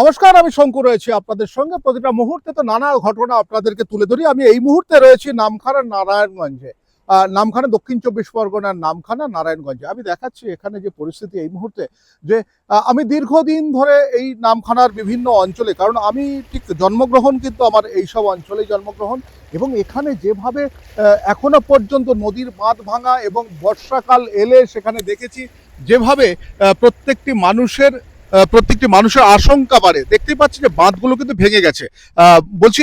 নমস্কার, আমি শঙ্কু রয়েছি আপনাদের সঙ্গে। প্রতিটা মুহূর্তে তো নানা ঘটনা আপনাদেরকে তুলে ধরি। আমি এই মুহূর্তে রয়েছি নামখানা নারায়ণগঞ্জে। নামখানা দক্ষিণ চব্বিশ পরগনার নামখানা নারায়ণগঞ্জে। আমি দেখাচ্ছি এখানে যে পরিস্থিতি এই মুহূর্তে, যে আমি দীর্ঘদিন ধরে এই নামখানার বিভিন্ন অঞ্চলে, কারণ আমি ঠিক জন্মগ্রহণ কিন্তু আমার এইসব অঞ্চলেই জন্মগ্রহণ, এবং এখানে যেভাবে এখনও পর্যন্ত নদীর বাঁধ ভাঙা এবং বর্ষাকাল এলে সেখানে দেখেছি, যেভাবে প্রত্যেকটি মানুষের প্রত্যেকটি মানুষের আশঙ্কা বাড়ে। দেখতেই পাচ্ছি যে বাঁধগুলো কিন্তু ভেঙে গেছে। বলছি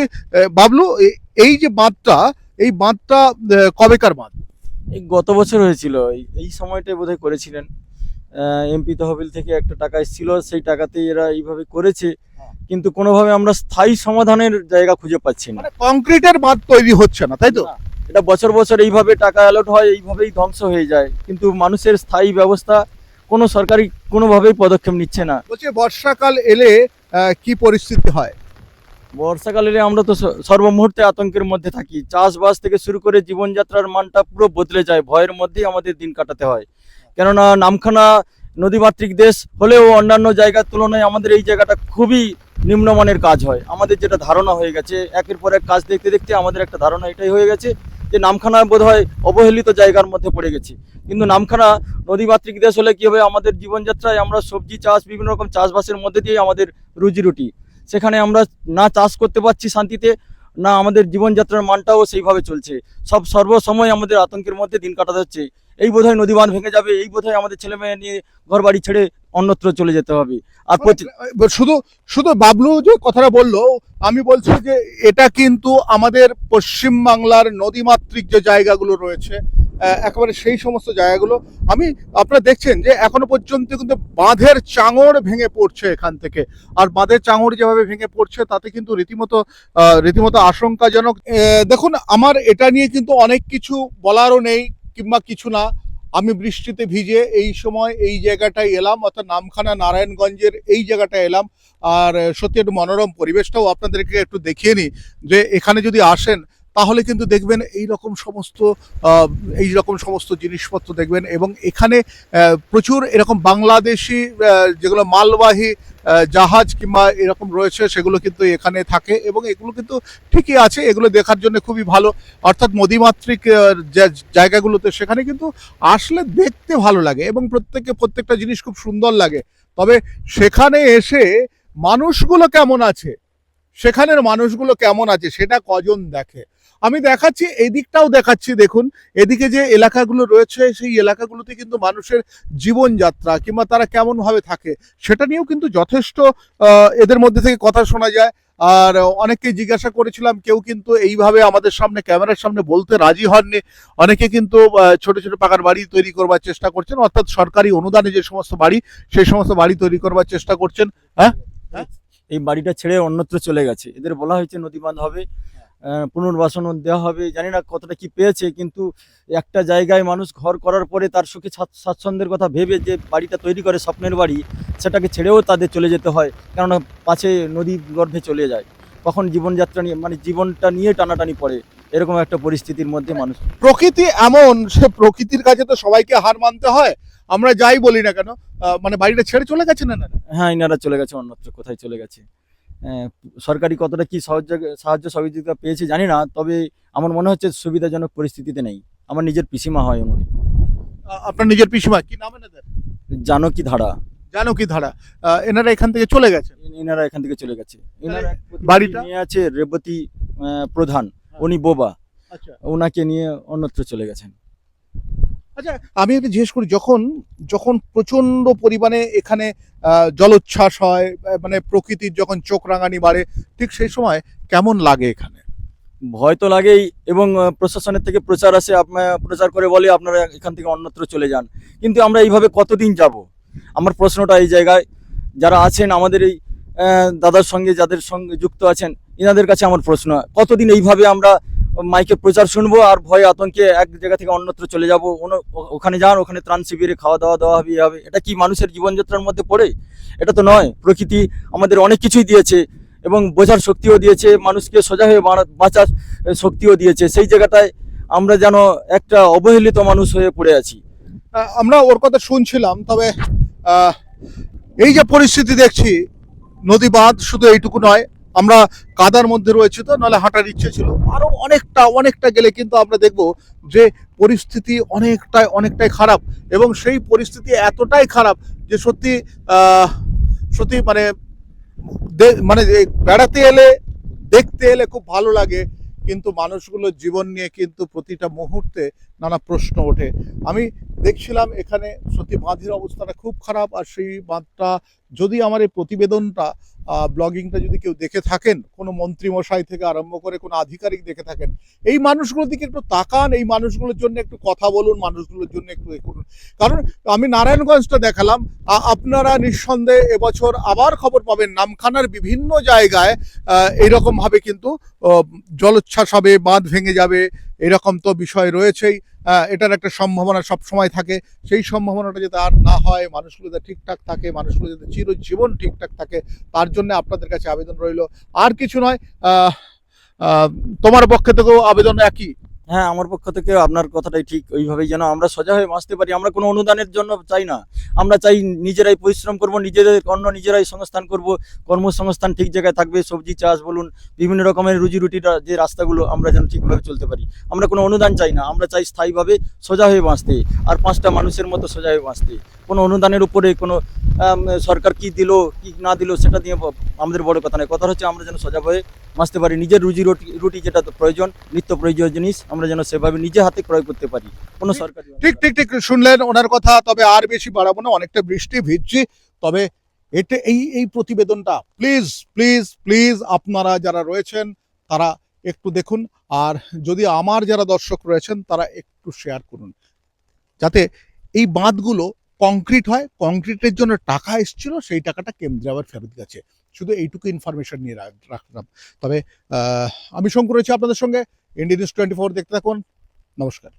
বাবলু এই যে বাঁধটা এই বাঁধটা কবেকার বাঁধ? এই গত বছর হয়েছিল। এই- এই সময়টাই বোধহয় করেছিলেন। এমপি তহবিল থেকে একটা টাকা এসেছিল সেই টাকাতেই এরা এইভাবে করেছে। হ্যাঁ। কিন্তু কোনোভাবে আমরা স্থায়ী সমাধানের জায়গা খুঁজে পাচ্ছি না। মানে কংক্রিটের বাঁধ তৈরি হচ্ছে না তাই তো? এটা বছর বছর এইভাবে টাকা অ্যালট হয় এইভাবেই ধ্বংস হয়ে যায়। কিন্তু মানুষের স্থায়ী ব্যবস্থা কোনো সরকারি কোনোভাবেই পদক্ষেপ নিচ্ছে না। বলছি বর্ষাকাল এলে কি পরিস্থিতি হয়? বর্ষাকাল এলে আমরা তো সর্বমুহূর্তে আতঙ্কের মধ্যে থাকি। চাষবাস থেকে শুরু করে জীবনযাত্রার মানটা পুরো বদলে যায়। ভয়ের মধ্যেই আমাদের দিন কাটাতে হয়। কেননা নামখানা নদীমাতৃক দেশ হলেও অন্যান্য জায়গার তুলনায় আমাদের এই জায়গাটা খুবই নিম্নমানের কাজ হয়। আমাদের যেটা ধারণা হয়ে গেছে একের পর এক কাজ দেখতে দেখতে আমাদের একটা ধারণা এটাই হয়ে গেছে যে নামখানা বোধহয় অবহেলিত জায়গার মধ্যে পড়ে গেছে। কিন্তু নামখানা নদীমাতৃক দেশ হলে কি হবে? আমাদের জীবনযাত্রায় আমরা সবজি চাষ, বিভিন্ন রকম চাষবাসের মধ্যে দিয়ে আমাদের রুজি রুটি সেখানে আমরা না চাষ করতে পারছি শান্তিতে, না আমাদের জীবনযাত্রার মানটাও সেইভাবে চলছে। সব সর্বসময় আমাদের আতঙ্কের মধ্যে দিন কাটাতে হচ্ছে। এই বোধহয় নদী বাঁধ ভেঙে যাবে, এই বোধহয় আমাদের ছেলে মেয়ে নিয়ে ঘর বাড়ি ছেড়ে অন্যত্র চলে যেতে হবে। আর মানে, শুধু শুধু বাবলু যে কথাটা বলল আমি বলছি যে এটা কিন্তু আমাদের পশ্চিম বাংলার নদীমাতৃক যে জায়গাগুলো রয়েছে একেবারে সেই সমস্ত জায়গাগুলো আমি আপনারা দেখছেন যে এখনও পর্যন্ত কিন্তু বাঁধের চাঙড় ভেঙে পড়ছে এখান থেকে। আর বাঁধের চাঙড় যেভাবে ভেঙে পড়ছে তাতে কিন্তু রীতিমতো রীতিমতো আশঙ্কাজনক। দেখুন আমার এটা নিয়ে কিন্তু অনেক কিছু বলারও নেই কিংবা কিছু না। আমি বৃষ্টিতে ভিজে এই সময় এই জায়গাটায় এলাম, অর্থাৎ নামখানা নারায়ণগঞ্জের এই জায়গাটায় এলাম। আর সত্যি একটু মনোরম পরিবেশটাও আপনাদেরকে একটু দেখিয়ে নিই যে এখানে যদি আসেন তাহলে কিন্তু দেখবেন এই রকম সমস্ত এই রকম সমস্ত জিনিসপত্র দেখবেন এবং এখানে প্রচুর এরকম বাংলাদেশি যেগুলো মালবাহী জাহাজ কিংবা এরকম রয়েছে সেগুলো কিন্তু এখানে থাকে এবং এগুলো কিন্তু ঠিকই আছে, এগুলো দেখার জন্য খুবই ভালো। অর্থাৎ নদীমাতৃক জায়গাগুলোতে সেখানে কিন্তু আসলে দেখতে ভালো লাগে এবং প্রত্যেককে প্রত্যেকটা জিনিস খুব সুন্দর লাগে। তবে সেখানে এসে মানুষগুলো কেমন আছে? সেখানের মানুষগুলো কেমন আছে? সেটা কজন দেখে? আমি দেখাচ্ছি, এদিকটাও দেখাচ্ছি, দেখুন। এদিকে যে এলাকাগুলো রয়েছে, সেই এলাকাগুলোতে কিন্তু মানুষের জীবনযাত্রা কিংবা তারা কেমন ভাবে থাকে, সেটা নিয়েও কিন্তু যথেষ্ট এদের মধ্যে থেকে কথা শোনা যায়। আর অনেককে জিজ্ঞাসা করেছিলাম, কেউ কিন্তু এইভাবে আমাদের সামনে, ক্যামেরার সামনে বলতে রাজি হননি। অনেকে কিন্তু ছোট ছোট পাকার বাড়ি তৈরি করবার চেষ্টা করছেন, অর্থাৎ সরকারি অনুদানে যে সমস্ত বাড়ি, সেই সমস্ত বাড়ি তৈরি করবার চেষ্টা করছেন। হ্যাঁ? এই বাড়িটা ছেড়ে অন্যত্র চলে গেছে। এদের বলা হয়েছে নদী বাঁধ হবে। পুনর্বাসন দেওয়া হবে। জানি না কতটা কি পেয়েছে কিন্তু একটা জায়গায় মানুষ ঘর করার পরে তার সুখে স্বাচ্ছন্দ্যের কথা ভেবে যে বাড়িটা তৈরি করে স্বপ্নের বাড়ি সেটাকে ছেড়েও তাদের চলে যেতে হয় কেননা পাশে নদী গর্ভে চলে যায়। কখন জীবনযাত্রা নিয়ে মানে জীবনটা নিয়ে টানাটানি পড়ে এরকম একটা পরিস্থিতির মধ্যে মানুষ প্রকৃতি এমন সে প্রকৃতির কাছে তো সবাইকে হার মানতে হয় আমরা যাই বলি না কেন মানে বাড়িটা ছেড়ে চলে গেছে না? হ্যাঁ ইনারা চলে গেছে অন্যত্র কোথায় চলে গেছে? সরকারি কতটা কি সাহায্য সাহায্য সহযোগিতা পেয়েছে জানি না তবে আমার মনে হচ্ছে সুবিধাজনক পরিস্থিতিতে নেই। আমার নিজের পিসিমা হয় উনি। আপনার নিজের পিসিমা কি নাম এনাদের? জানো ধারা। জানো কি ধারা এনারা এখান থেকে চলে গেছে? ইনারা এখান থেকে চলে গেছে। এক বাড়িটা? নিয়ে আছে রেবতী প্রধান। উনি বোবা। আচ্ছা। ওনাকে নিয়ে অন্যত্র চলে গেছেন। আচ্ছা আমি একটা জিজ্ঞেস করি, যখন যখন প্রচণ্ড পরিমাণে এখানে জলোচ্ছ্বাস হয় মানে প্রকৃতির যখন চোখ রাঙানি বাড়ে, ঠিক সেই সময় কেমন লাগে এখানে? ভয় তো লাগেই এবং প্রশাসনের থেকে প্রচার আসে প্রচার করে বলে আপনারা এখান থেকে অন্যত্র চলে যান। কিন্তু আমরা এইভাবে কতদিন যাব? আমার প্রশ্নটা এই জায়গায়, যারা আছেন আমাদের এই দাদার সঙ্গে, যাদের সঙ্গে যুক্ত আছেন, এনাদের কাছে আমার প্রশ্ন, কতদিন এইভাবে আমরা মাইকে প্রচার শুনব আর ভয় আতঙ্কে এক জায়গা থেকে অন্যত্র চলে যাব। ওখানে যান, ওখানে ত্রাণ শিবিরে খাওয়া দাওয়া দেওয়া হবে হবে। এটা কি মানুষের জীবনযাত্রার মধ্যে পড়ে? এটা তো নয়। প্রকৃতি আমাদের অনেক কিছুই দিয়েছে এবং বোঝার শক্তিও দিয়েছে, মানুষকে সোজা হয়ে বাঁচার শক্তিও দিয়েছে। সেই জায়গাটায় আমরা যেন একটা অবহেলিত মানুষ হয়ে পড়ে আছি। আমরা ওর কথা শুনছিলাম, তবে এই যে পরিস্থিতি দেখছি নদী বাঁধ শুধু এইটুকু নয় আমরা কাদার মধ্যে রয়েছে তো, নাহলে হাঁটার ইচ্ছে ছিল। আরও অনেকটা অনেকটা গেলে কিন্তু আমরা দেখব যে পরিস্থিতি অনেকটাই অনেকটাই খারাপ এবং সেই পরিস্থিতি এতটাই খারাপ যে সত্যি সত্যি মানে মানে বেড়াতে এলে, দেখতে এলে খুব ভালো লাগে, কিন্তু মানুষগুলোর জীবন নিয়ে কিন্তু প্রতিটা মুহূর্তে নানা প্রশ্ন ওঠে। আমি দেখছিলাম এখানে সত্যি বাঁধের অবস্থাটা খুব খারাপ আর সেই বাঁধটা যদি আমার এই প্রতিবেদনটা ব্লগিংটা যদি কেউ দেখে থাকেন, কোনো মন্ত্রী মশাই থেকে আরম্ভ করে কোনো আধিকারিক দেখে থাকেন, এই মানুষগুলোর দিকে একটু তাকান, এই মানুষগুলোর জন্য একটু কথা বলুন, মানুষগুলোর জন্য একটু এ করুন। কারণ আমি নারায়ণগঞ্জটা দেখালাম আপনারা নিঃসন্দেহে এবছর আবার খবর পাবেন, নামখানার বিভিন্ন জায়গায় এইরকমভাবে কিন্তু জলোচ্ছ্বাস হবে, বাঁধ ভেঙে যাবে, এরকম তো বিষয় রয়েছেই। এটার একটা সম্ভাবনা সব সময় থাকে। সেই সম্ভাবনাটা যাতে আর না হয়, মানুষগুলো যাতে ঠিকঠাক থাকে, মানুষগুলো যাতে চিরজীবন ঠিকঠাক থাকে, তার জন্য আপনাদের কাছে আবেদন রইল। আর কিছু নয় তোমার পক্ষে থেকেও আবেদন একই। হ্যাঁ আমার পক্ষ থেকে আপনার কথাটাই ঠিক, ওইভাবেই যেন আমরা সোজা হয়ে বাঁচতে পারি। আমরা কোনো অনুদানের জন্য চাই না। আমরা চাই নিজেরাই পরিশ্রম করব, নিজেদের অন্য নিজেরাই সংস্থান করব, কর্মসংস্থান ঠিক জায়গায় থাকবে, সবজি, চাষ বলুন, বিভিন্ন রকমের রুজি রুটি যে রাস্তাগুলো আমরা যেন ঠিকভাবে চলতে পারি। আমরা কোনো অনুদান চাই না। আমরা চাই স্থায়ীভাবে সোজা হয়ে বাঁচতে, আর পাঁচটা মানুষের মতো সোজা হয়ে বাঁচতে। কোনো অনুদানের উপরে কোনো সরকার কি দিল কি না দিল সেটা নিয়ে আমাদের বড় কথা নয়। কথা হচ্ছে আমরা যেন সোজা হয়ে বাঁচতে পারি নিজের রুজি রুটি রুটি যেটা প্রয়োজন নিত্য প্রয়োজনীয় জিনিস আমরা যেন সেভাবে নিজে হাতে ক্রয় করতে পারি। কোনো সরকার ঠিক ঠিক ঠিক শুনলেন ওনার কথা তবে আর বেশি বাড়াবো না অনেকটা বৃষ্টি ভিজছি। তবে এটা এই এই প্রতিবেদনটা প্লিজ প্লিজ প্লিজ আপনারা যারা রয়েছেন তারা একটু দেখুন আর যদি আমার যারা দর্শক রয়েছেন তারা একটু শেয়ার করুন। যাতে এই বাঁধগুলো কংক্রিট হয় কংক্রিটের জন্য টাকা এসেছিল, সেই টাকাটা কেন্দ্রে আবার ফেরত গেছে। শুধু এইটুকু ইনফরমেশন নিয়ে রাখ- রাখলাম। তবে আমি শঙ্কর রয়েছি আপনাদের সঙ্গে। ইন্ডিয়া নিউজ টোয়েন্টি ফোর দেখতে থাকুন। নমস্কার।